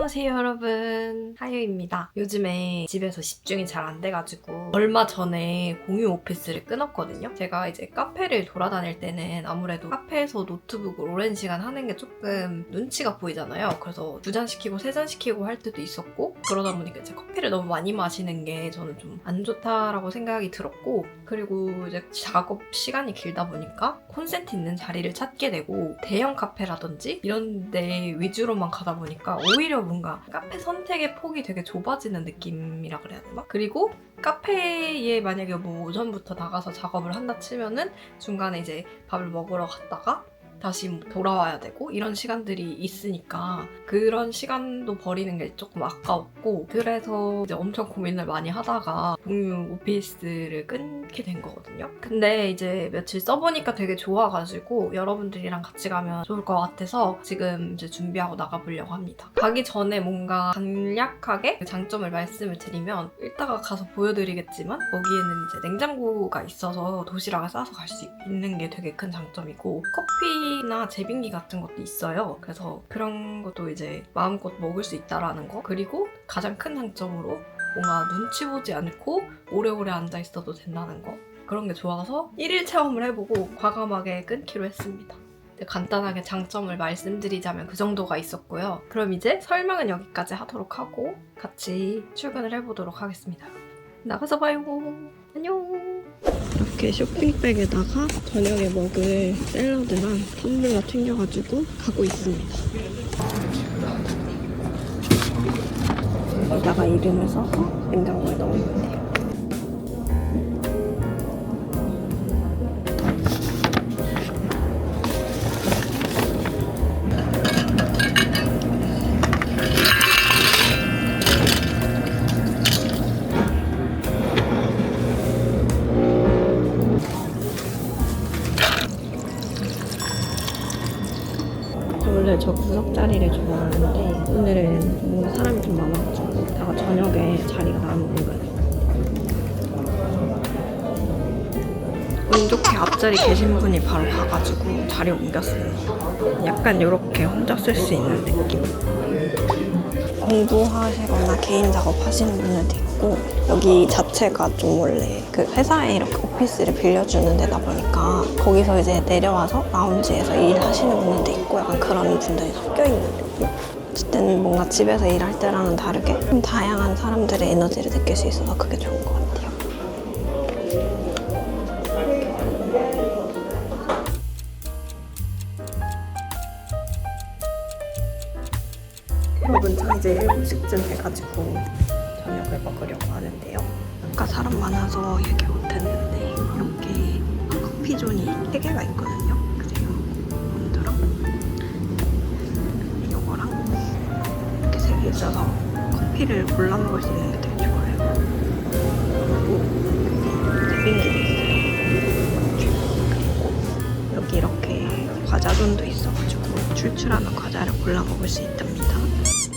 안녕하세요 여러분. 하유입니다. 요즘에 집에서 집중이 잘 안 돼가지고 얼마 전에 공유 오피스를 끊었거든요. 제가 이제 카페를 돌아다닐 때는 아무래도 카페에서 노트북을 오랜 시간 하는 게 조금 눈치가 보이잖아요. 그래서 두 잔 시키고 세 잔 시키고 할 때도 있었고 그러다 보니까 이제 커피를 너무 많이 마시는 게 저는 좀 안 좋다라고 생각이 들었고 그리고 이제 작업 시간이 길다 보니까 콘센트 있는 자리를 찾게 되고 대형 카페라든지 이런 데 위주로만 가다 보니까 오히려 뭔가 카페 선택의 폭이 되게 좁아지는 느낌이라 그래야 되나? 그리고 카페에 만약에 뭐 오전부터 나가서 작업을 한다 치면은 중간에 이제 밥을 먹으러 갔다가 다시 뭐 돌아와야 되고 이런 시간들이 있으니까 그런 시간도 버리는 게 조금 아까웠고 그래서 이제 엄청 고민을 많이 하다가 공유 오피스를 끊게 된 거거든요. 근데 이제 며칠 써보니까 되게 좋아가지고 여러분들이랑 같이 가면 좋을 것 같아서 지금 이제 준비하고 나가보려고 합니다. 가기 전에 뭔가 간략하게 장점을 말씀을 드리면 이따가 가서 보여드리겠지만 거기에는 이제 냉장고가 있어서 도시락을 싸서 갈 수 있는 게 되게 큰 장점이고 커피 나 제빙기 같은 것도 있어요. 그래서 그런 것도 이제 마음껏 먹을 수 있다라는 거 그리고 가장 큰 장점으로 뭔가 눈치 보지 않고 오래오래 앉아 있어도 된다는 거 그런 게 좋아서 1일 체험을 해보고 과감하게 끊기로 했습니다. 간단하게 장점을 말씀드리자면 그 정도가 있었고요. 그럼 이제 설명은 여기까지 하도록 하고 같이 출근을 해보도록 하겠습니다. 나가서 봐요. 안녕. 이렇게 쇼핑백에다가 저녁에 먹을 샐러드랑 텀블러 챙겨가지고 가고 있습니다. 여기다가 이름을 써서 냉장고에 넣으면 돼요. 자리를 좋아하는데 오늘은 뭔가 사람이 좀 많아가지고 다가 저녁에 자리가 남은 거예요. 운 좋게 앞자리 계신 분이 바로 가가지고 자리 옮겼어요. 약간 이렇게 혼자 쓸 수 있는 느낌. 공부하시거나 개인 작업하시는 분들도 있고 여기 자체가 좀 원래 그 회사에 이렇게 오피스를 빌려주는 데다 보니까 거기서 이제 내려와서 라운지에서 일하시는 분들도 있고 약간 그런 분들이 섞여 있는 느낌. 어쨌든 뭔가 집에서 일할 때랑은 다르게 좀 다양한 사람들의 에너지를 느낄 수 있어서 그게 좋은 것 같아요. 여러분 저 이제 7시쯤 돼가지고 저녁을 먹으려고 하는데요. 아까 사람 많아서 얘기 못했는데 여기 커피존이 3개가 있거든요. 그래서 오늘랑 이거랑 이렇게 3개 있어서 커피를 골라 먹을 수 있는 게 되게 좋아요. 그리고 제빙기도 있어요. 여기 이렇게 과자존도 있어가지고 출출하면 과자를 골라 먹을 수 있답니다.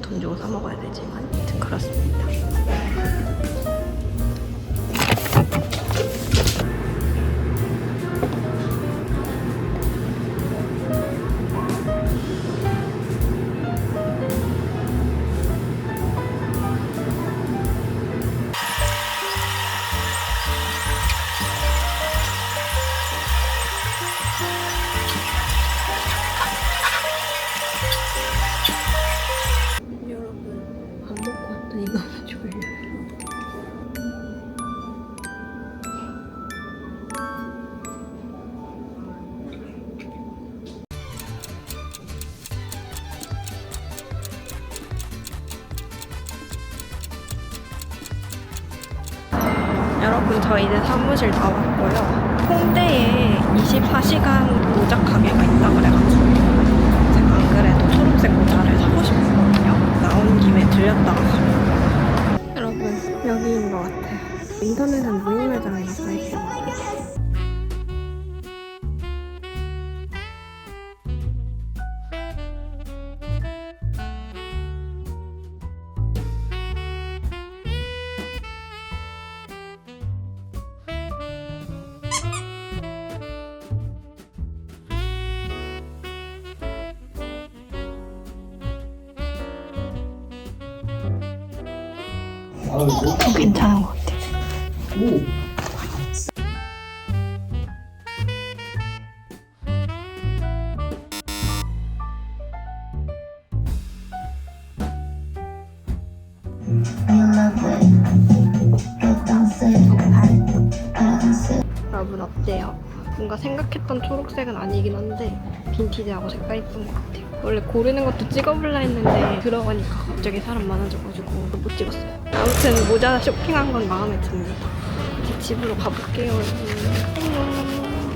돈 주고 사 먹어야 되지만 여러분 저 이제 사무실 다 왔고요. 홍대에 24시간 모자 가게가 있다 그래가지고 제가 안 그래도 초록색 모자를 사고 싶었거든요. 나온 김에 들렸다가. 여러분 여기인 것 같아요. 인터넷은 문의 매장이라 써있어요. 괜찮은 것 같아. 여러분 어때요? 뭔가 생각했던 초록색은 아니긴 한데 빈티지하고 색깔 이쁜 것 같아요. 원래 고르는 것도 찍어볼라 했는데 들어가니까 갑자기 사람 많아져가지고 못 찍었어요. 아무튼 모자 쇼핑한 건 마음에 듭니다. 이제 집으로 가볼게요. 안녕.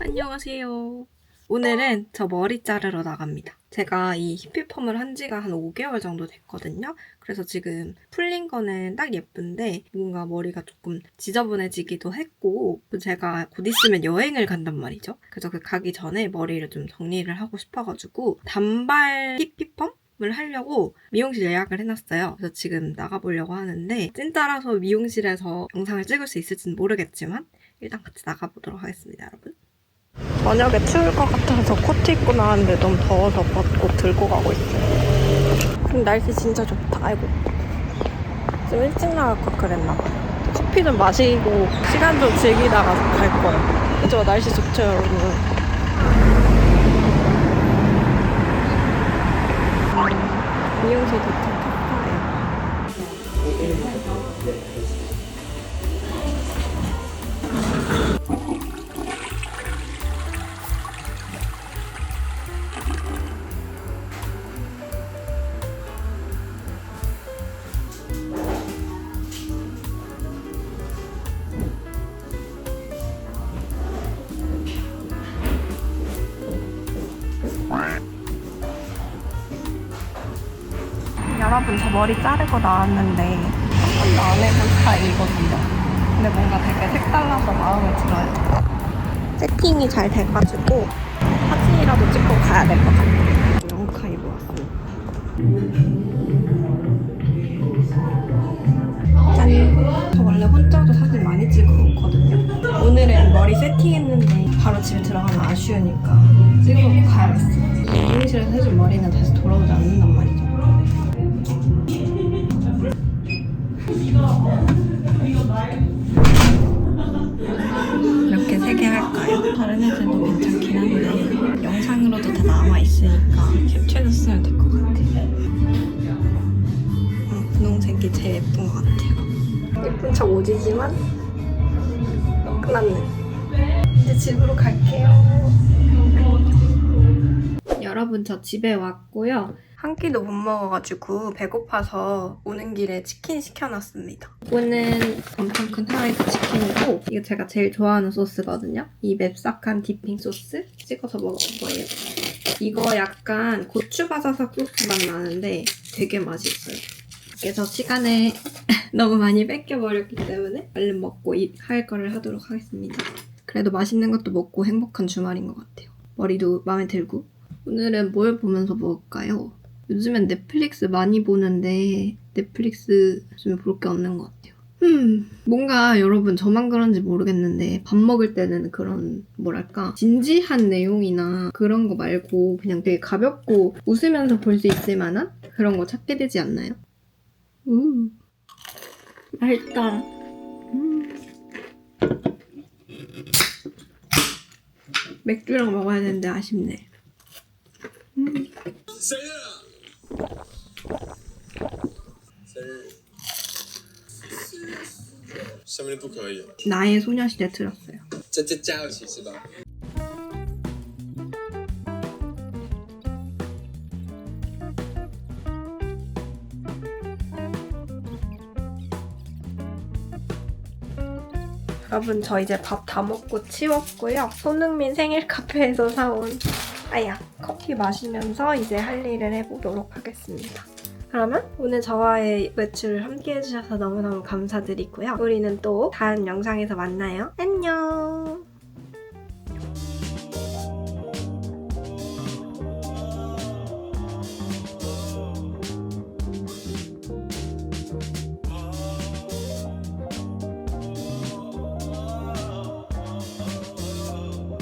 안녕하세요. 오늘은 저 머리 자르러 나갑니다. 제가 이 히피펌을 한 지가 한 5개월 정도 됐거든요. 그래서 지금 풀린 거는 딱 예쁜데 뭔가 머리가 조금 지저분해지기도 했고 또 제가 곧 있으면 여행을 간단 말이죠. 그래서 그 가기 전에 머리를 좀 정리를 하고 싶어가지고 단발 히피펌을 하려고 미용실 예약을 해놨어요. 그래서 지금 나가보려고 하는데 찐따라서 미용실에서 영상을 찍을 수 있을지는 모르겠지만 일단 같이 나가보도록 하겠습니다, 여러분. 저녁에 추울 것 같아서 코트 입고 나왔는데 너무 더워서 벗고 들고 가고 있어요. 근데 날씨 진짜 좋다. 아이고. 좀 일찍 나갈 걸 그랬나 봐요. 커피 좀 마시고 시간 좀 즐기다가 갈 거예요. 그죠? 날씨 좋죠, 여러분. 음, 미용실 도착 저 머리 자르고 나왔는데 한 번도 안 해본 스타일이거든요. 근데 뭔가 되게 색달라서 마음에 들어요. 세팅이 잘 돼가지고 사진이라도 찍고 가야 될 것 같아요. 영카 입어 왔습니다. 짠! 저 원래 혼자도 사진 많이 찍어놓거든요. 오늘은 머리 세팅했는데 바로 집에 들어가면 아쉬우니까 찍어놓고 가야겠어요. 미용실에서 해준 머리는 다시 돌아오지 않는단 말이죠. 이렇게 세 개 할까요? 다른 애들도 괜찮긴 한데 영상으로도 다 남아있으니까 캡처해줬으면 될 것 같아요. 어, 분홍색이 제일 예쁜 것 같아요. 예쁜 척 오지지만 끝났네. 이제 집으로 갈게요. 여러분 저 집에 왔고요 한 끼도 못 먹어가지고 배고파서 오는 길에 치킨 시켜놨습니다. 이거는 엄청 큰 프라이드 치킨이고 이거 제가 제일 좋아하는 소스거든요. 이 맵싹한 디핑 소스 찍어서 먹을 거예요. 이거 약간 고추바사삭 소스 맛 나는데 되게 맛있어요. 그래서 시간을 너무 많이 뺏겨버렸기 때문에 얼른 먹고 이- 할 거를 하도록 하겠습니다. 그래도 맛있는 것도 먹고 행복한 주말인 것 같아요. 머리도 마음에 들고. 오늘은 뭘 보면서 먹을까요? 요즘엔 넷플릭스 많이 보는데 넷플릭스 요즘에 볼 게 없는 것 같아요. 음, 뭔가 여러분 저만 그런지 모르겠는데 밥 먹을 때는 그런 뭐랄까 진지한 내용이나 그런 거 말고 그냥 되게 가볍고 웃으면서 볼 수 있을 만한 그런 거 찾게 되지 않나요? 우, 맛있다. 음. 맥주랑 먹어야 되는데 아쉽네. 음. 下面不可以， 나의 소녀시대 틀었어요. 这这加一起是吧？ 여러분 저 이제 밥 다 먹고 치웠고요. 손흥민 생일 카페에서 사온 아야 커피 마시면서 이제 할 일을 해보도록 하겠습니다. 그러면 오늘 저와의 외출을 함께 해주셔서 너무너무 감사드리고요. 우리는 또 다음 영상에서 만나요. 안녕!